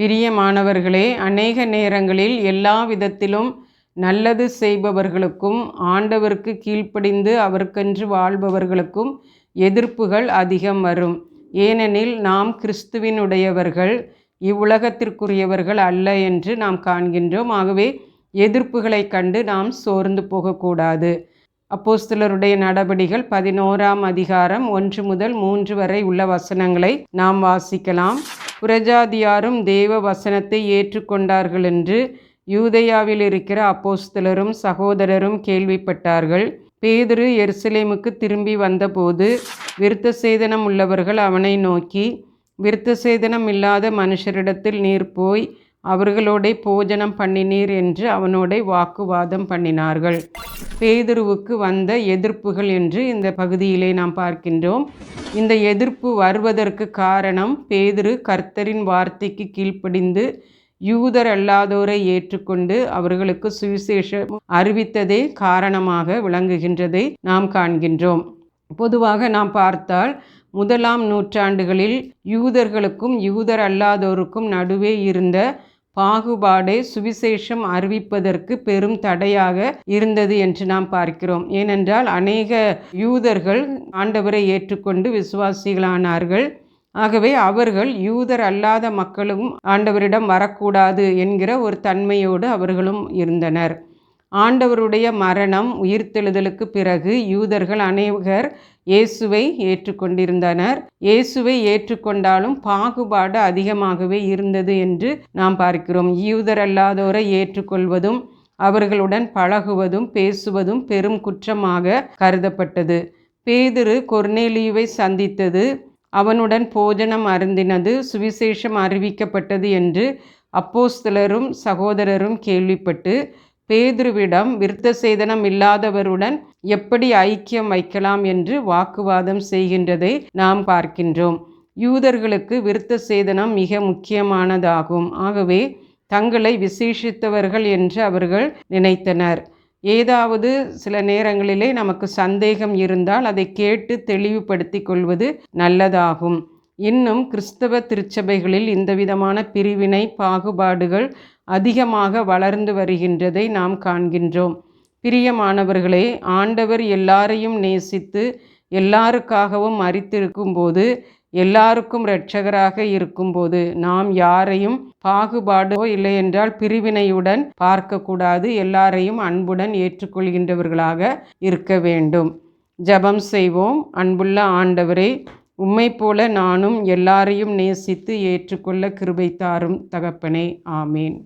பிரியமானவர்களே அநேக நேரங்களில் எல்லா விதத்திலும் நல்லது செய்பவர்களுக்கும் ஆண்டவருக்கு கீழ்ப்படிந்து அவருக்கென்று வாழ்பவர்களுக்கும் எதிர்ப்புகள் அதிகம் வரும். ஏனெனில் நாம் கிறிஸ்துவினுடையவர்கள் இவ்வுலகத்திற்குரியவர்கள் அல்ல என்று நாம் காண்கின்றோம். ஆகவே எதிர்ப்புகளை கண்டு நாம் சோர்ந்து போகக்கூடாது. அப்போஸ்தலருடைய நடபடிகள் பதினோராம் அதிகாரம் ஒன்று முதல் மூன்று வரை உள்ள வசனங்களை நாம் வாசிக்கலாம். புரஜாதியாரும் தேவ வசனத்தை ஏற்றுக்கொண்டார்கள் என்று யூதயாவில் இருக்கிற அப்போஸ்தலரும் சகோதரரும் கேள்விப்பட்டார்கள். பேதுரு எருசலேமுக்கு திரும்பி வந்தபோது விருத்த சேதனம் உள்ளவர்கள் அவனை நோக்கி விருத்த சேதனம் இல்லாத மனுஷரிடத்தில் நீர் போய் அவர்களோட போஜனம் பண்ணினீர் என்று அவனோட வாக்குவாதம் பண்ணினார்கள். பேதுருவுக்கு வந்த எதிர்ப்புகள் என்று இந்த பகுதியிலே நாம் பார்க்கின்றோம். இந்த எதிர்ப்பு வருவதற்கு காரணம் பேதுரு கர்த்தரின் வார்த்தைக்கு கீழ்ப்படிந்து யூதர் அல்லாதோரை ஏற்றுக்கொண்டு அவர்களுக்கு சுவிசேஷம் அறிவித்ததே காரணமாக விளங்குகின்றதை நாம் காண்கின்றோம். பொதுவாக நாம் பார்த்தால் முதலாம் நூற்றாண்டுகளில் யூதர்களுக்கும் யூதர் அல்லாதோருக்கும் நடுவே இருந்த பாகுபாடே சுவிசேஷம் அறிவிப்பதற்கு பெரும் தடையாக இருந்தது என்று நாம் பார்க்கிறோம். ஏனென்றால் அநேக யூதர்கள் ஆண்டவரை ஏற்றுக்கொண்டு விசுவாசிகளானார்கள். ஆகவே அவர்கள் யூதர் அல்லாத மக்களும் ஆண்டவரிடம் வரக்கூடாது என்கிற ஒரு தன்மையோடு அவர்களும் இருந்தனர். ஆண்டவருடைய மரணம் உயிர்த்தெழுதலுக்கு பிறகு யூதர்கள் அனைவர் இயேசுவை ஏற்றுக்கொண்டிருந்தனர். இயேசுவை ஏற்றுக்கொண்டாலும் பாகுபாடு அதிகமாகவே இருந்தது என்று நாம் பார்க்கிறோம். யூதர் அல்லாதோரை ஏற்றுக்கொள்வதும் அவர்களுடன் பழகுவதும் பேசுவதும் பெரும் குற்றமாக கருதப்பட்டது. பேதுரு கொர்னேலியுவை சந்தித்தது. அவனுடன் போஜனம் அருந்தினது சுவிசேஷம் அறிவிக்கப்பட்டது என்று அப்போஸ்தலரும் சகோதரரும் கேள்விப்பட்டு பேதுருவிடம் விருத்த சேதனம் இல்லாதவருடன் எப்படி ஐக்கியம் வைக்கலாம் என்று வாக்குவாதம் செய்கின்றதை நாம் பார்க்கின்றோம். யூதர்களுக்கு விருத்த சேதனம் மிக முக்கியமானதாகும். ஆகவே தங்களை விசேஷித்தவர்கள் என்று அவர்கள் நினைத்தனர். ஏதாவது சில நேரங்களிலே நமக்கு சந்தேகம் இருந்தால் அதை கேட்டு தெளிவுபடுத்தி கொள்வது நல்லதாகும். இன்னும் கிறிஸ்தவ திருச்சபைகளில் இந்த விதமான பிரிவினை பாகுபாடுகள் அதிகமாக வளர்ந்து வருகின்றதை நாம் காண்கின்றோம். பிரியமானவர்களே ஆண்டவர் எல்லாரையும் நேசித்து எல்லாருக்காகவும் மறித்திருக்கும் போது எல்லாருக்கும் இரட்சகராக இருக்கும்போது நாம் யாரையும் பாகுபாடோ இல்லை என்றால் பிரிவினையுடன் பார்க்கக்கூடாது எல்லாரையும் அன்புடன் ஏற்றுக்கொள்கின்றவர்களாக இருக்க வேண்டும். ஜபம் செய்வோம். அன்புள்ள ஆண்டவரே உம்மை போல நானும் எல்லாரையும் நேசித்து ஏற்றுக்கொள்ள கிருபை தாரும் தகப்பனே. ஆமேன்.